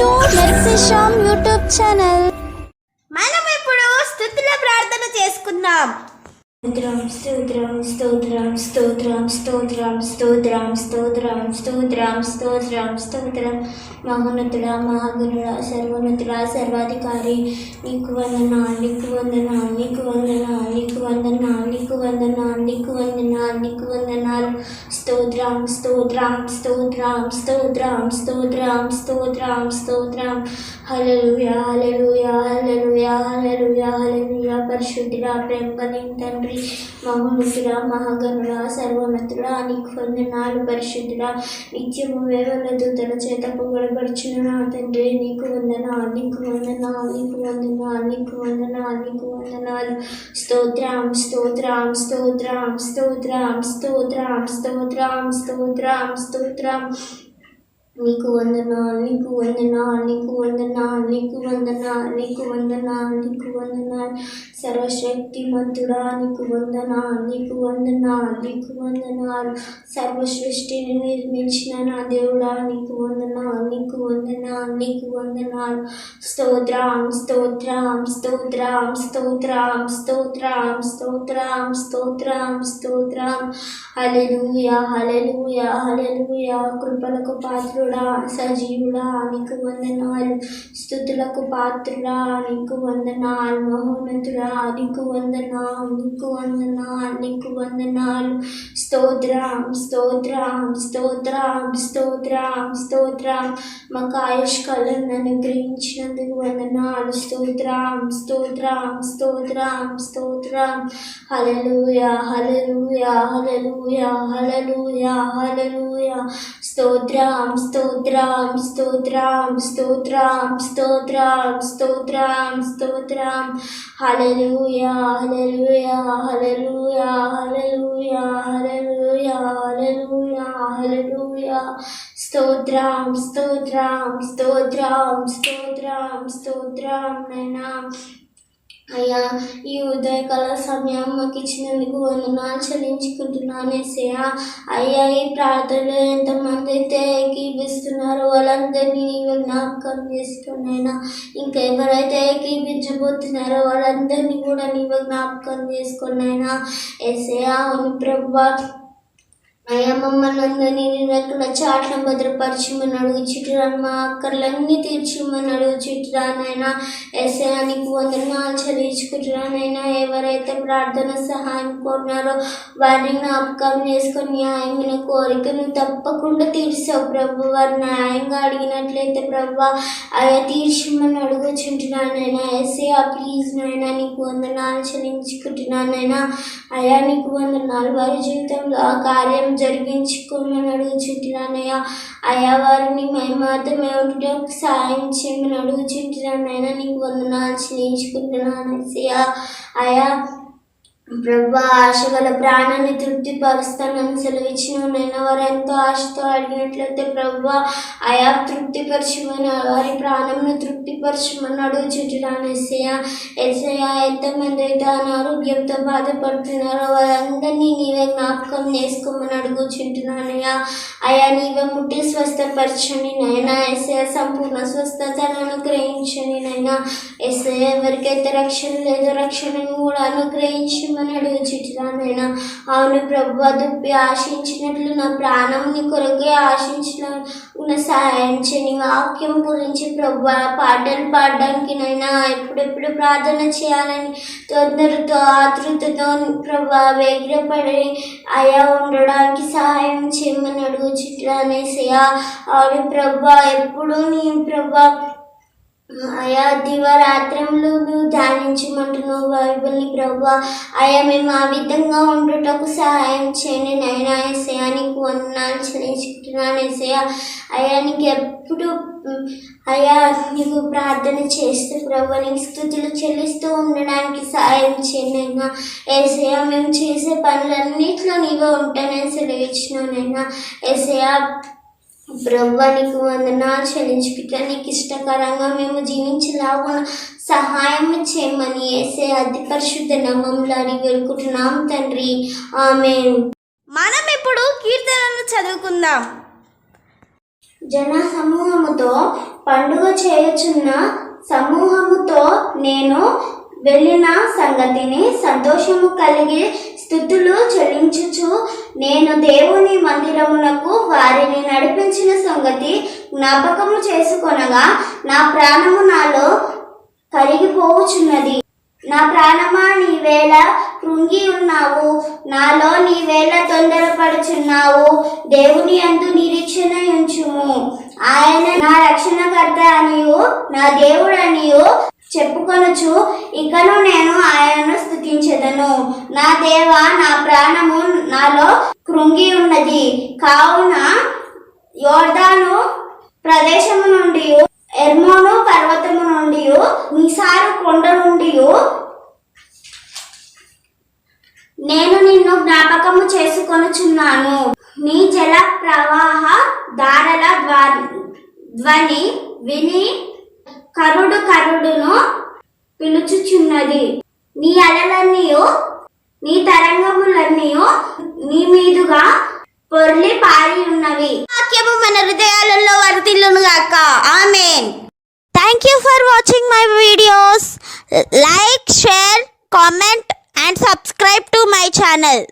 To మెర్సిషామ్ YouTube channel. మనం ఇప్పుడు స్థుతుల ప్రార్థన చేసుకుందాం. స్తోత్రం స్తోత్రం స్తోత్రం స్తోత్రం స్తోత్రం స్తోత్రం స్తోత్రం స్తోత్రం స్తోత్రం స్తోత్రం మహోన్నతుడ మహాగుణుడ సర్వోన్నతుడ సర్వాధికారి నీకు వందనాలు నీకు వందనాలు నీకు వందనాలు నీకు వందనాలు నీకు వందనాలు నీకు వందనాలు నీకు వందనాలు స్తోత్రం స్తోత్రం స్తోత్రం స్తోత్రం స్తోత్రం స్తోత్రం స్తోత్రం హలలుయా హలలుయా హలలుయా హలలుయా హలలుయా పరిశుద్ధుడా ప్రేమ తండ్రి మహోన్నతుడా మహాగనుడా సర్వోన్నతుడా నీకు వందనాలు. పరిశుద్ధుడా నిత్యము వేవల దూతల చేత పొగడబడుచున్న నా తండ్రి నీకు వందనాలు నీకు వందనాలు నీకు వందనాలు నీకు వందనాలు నీకు వందనాలు. స్తోత్రం స్తోత్రం స్తోత్రం స్తోత్రం స్తోత్రం స్తోత్రం స్తోత్రం స్తోత్రం. నీకు వందనాలు నీకు వందనాలు నీకు వందనాలు నీకు వందనాలు నీకు వందనాలు నీకు వందనాలు సర్వశక్తిమంతుడా నీకు వందనాలు నీకు వందనాలు నీకు వందనాలు సర్వసృష్టిని నిర్మించిన నా దేవుడా నీకు వందనాలు నీకు వందనాలు నీకు వందనాలు స్తోత్రం స్తోత్రం స్తోత్రం స్తోత్రం స్తోత్రం స్తోత్రం స్తోత్రం స్తోత్రం. హల్లెలూయా హల్లెలూయా హల్లెలూయా. కృపలకు పాత్రుడు సజీవుడా నీకు వందనాలు. స్థుతులకు పాత్రుడా నీకు వందనాలు. మహోన్నతుడా నీకు వందనాలు. నీకు వందనాలు. నీకు వందనాలు. స్తోత్రం స్తోత్రం స్తోత్రం స్తోత్రం స్తోత్రం. మాకు ఆయుష్కాలను అనుగ్రహించినందుకు వందనాలు. స్తోత్రం స్తోత్రం స్తోత్రం స్తోత్రం. హలలుయా హలలుయా హలలుయా హలలుయా హలలుయా స్తోత్రం స్తోత్రం స్తోత్రం స్తోత్రం స్తోత్రం స్తోత్రం స్తోత్రం హల్లెలూయా హల్లెలూయా హల్లెలూయా హల్లెలూయా హల్లెలూయా హల్లెలూయా హల్లెలూయా స్తోత్రం స్తోత్రం స్తోత్రం స్తోత్రం స్తోత్రం నైనా అయ్యా ఈ ఉదయకాల సమయం మాకు ఇచ్చినందుకు వందనాలు చెల్లించుకుంటున్నాను ఎస్ఐయా అయ్యా ఈ ప్రార్థనలో ఎంతమంది అయితే ఏకీపిస్తున్నారో వాళ్ళందరినీ నీవు జ్ఞాపకం చేసుకునైనా ఇంకా ఎవరైతే ఏకీపించబోతున్నారో వాళ్ళందరినీ కూడా నీవు జ్ఞాపకం చేసుకునైనా ఎస్ఐయా అవును ప్రభా అయ్యా మమ్మల్ని అందరినీ నేను అక్కడ చాట్ల అడుగు చిట్టురా మా అక్కర్లన్నీ తీర్చమని అడుగుచుట్టురానైనా ఎస్ఐనికి వందనాలు చెల్లించుకుంటున్నానైనా ఎవరైతే ప్రార్థన సహాయం కోరినారో వారిని జ్ఞాపకం చేసుకొని న్యాయమైన కోరికను తప్పకుండా తీర్చావు ప్రభు. వారు న్యాయంగా అడిగినట్లయితే ప్రభు అయ్యా తీర్చమని అడుగుచుంటున్నానైనా ఎస్ఐ ప్లీజ్ నైనా నీకు వందనాలు చెల్లించుకుంటున్నానైనా అయ్యా నీకు వందనాలు. వారి జీవితంలో ఆ కార్యం జరిగించుకోమని అడుగుచుంటున్నానయ్యా అయ్యా వారిని మహిమార్థం ఏమిటో సాయం చేయమని అడుగుచుంటున్నానైనా నీకు వందనాలు చెల్లించుకుంటున్నాను ఎస్ఐయా అయ్యా ప్రభా ఆశ గల ప్రాణాన్ని తృప్తిపరుస్తానని సెలవిచ్చిన నేను వారు ఎంతో ఆశతో అడిగినట్లయితే ప్రభా ఆయా తృప్తిపరచమని వారి ప్రాణంను తృప్తిపరచమని అడుగుచుంటున్నాను ఎస్ఐయా ఎస్ఐయా ఎంతమంది అయితే అనారోగ్యంతో బాధపడుతున్నారో వారందరినీ నీవే జ్ఞాపకం చేసుకోమని అడుగుచుంటున్నానయ్యా. అయా నీవే ముట్టి స్వస్థపరచండి నైనా ఎస్ఐ సంపూర్ణ స్వస్థతను అనుగ్రహించండి నైనా ఎస్ఐ ఎవరికైతే రక్షణ లేదో రక్షణను కూడా అనుగ్రహించి అనుగ్రహించమని అడుగుచుంటున్నానైనా అవును ప్రభు దుప్పి ఆశించినట్లు నా ప్రాణం నీ కొరకే ఆశించిన సహాయం చేయని వాక్యం గురించి ప్రభు పాటలు పాడడానికి నైనా ఎప్పుడెప్పుడు ప్రార్థన చేయాలని తొందరతో ఆతృతతో ప్రభా వేగ్రపడి అయా ఉండడానికి సహాయం చేయమని అడుగుచుట్టానేసయ్యా అవును ప్రభా ఎప్పుడు నీ ప్రభా అయా దివరాత్రములు నువ్వు ధ్యానించమంటున్నావు బైబిల్ని ప్రభా అయా మేము ఆ విధంగా ఉండుటకు సహాయం చేయండి నైనా ఎసయా నీకు వందనాలు చెల్లించుకుంటున్నాను ఎసయా అయా నీకు ఎప్పుడు అయా నీకు ప్రార్థన చేస్తూ ప్రభు నీకు స్థుతులు చెల్లిస్తూ ఉండడానికి సహాయం చేయండి అయినా ఏసయా మేము చేసే పనులన్నిట్లో నీవే ఉంటానని సెలవిచ్చినానైనా ఏసయా బ్రవ్వ నీకు వందనాలు చెల్లించుకుంటా నీకు ఇష్టకరంగా మేము జీవించలాగా సహాయం చేయమని వేసే అతి పరిశుద్ధ నామంలో అడిగి వేడుకుంటున్నాం తండ్రి. ఆమె మనం ఇప్పుడు కీర్తనలు చదువుకుందాం. జన సమూహముతో పండుగ చేయుచున్న సమూహముతో నేను వెళ్ళిన సంగతిని సంతోషము కలిగి స్థుతులు చెల్లించుచు నేను దేవుని మందిరమునకు వారిని నడిపించిన సంగతి జ్ఞాపకము చేసుకొనగా నా ప్రాణము నాలో కరిగిపోవుచున్నది. నా ప్రాణమా నీవేళ కృంగి ఉన్నావు? నాలో నీవేళ తొందరపడుచున్నావు? దేవుని అందు నిరీక్షణ ఉంచుము. ఆయన నా రక్షణకర్త అనియు నా దేవుడు అనియు చెప్పుకొనుచు ఇకను నేను ఆయనను స్థుతించదను నా దేవ నా ప్రాణము నాలో కృంగి ఉన్నది. కావున యోర్దాను ప్రదేశము నుండి ఎర్మోను పర్వతము నుండి నిసారు కొండ నుండి నేను నిన్ను జ్ఞాపకము చేసుకొనుచున్నాను. నీ జల ప్రవాహ దారల ద్వా- ధ్వని విని కరుడు కరుడును పిలుచుచున్నది. నీ అలలన్నీ నీ తరంగములన్నీ నీ మీదుగా పొర్లి పారి ఉన్నవి వాక్యము మన హృదయాలలో వరదిల్లును గాక. Amen. Thank you for watching my videos like share comment and subscribe to my channel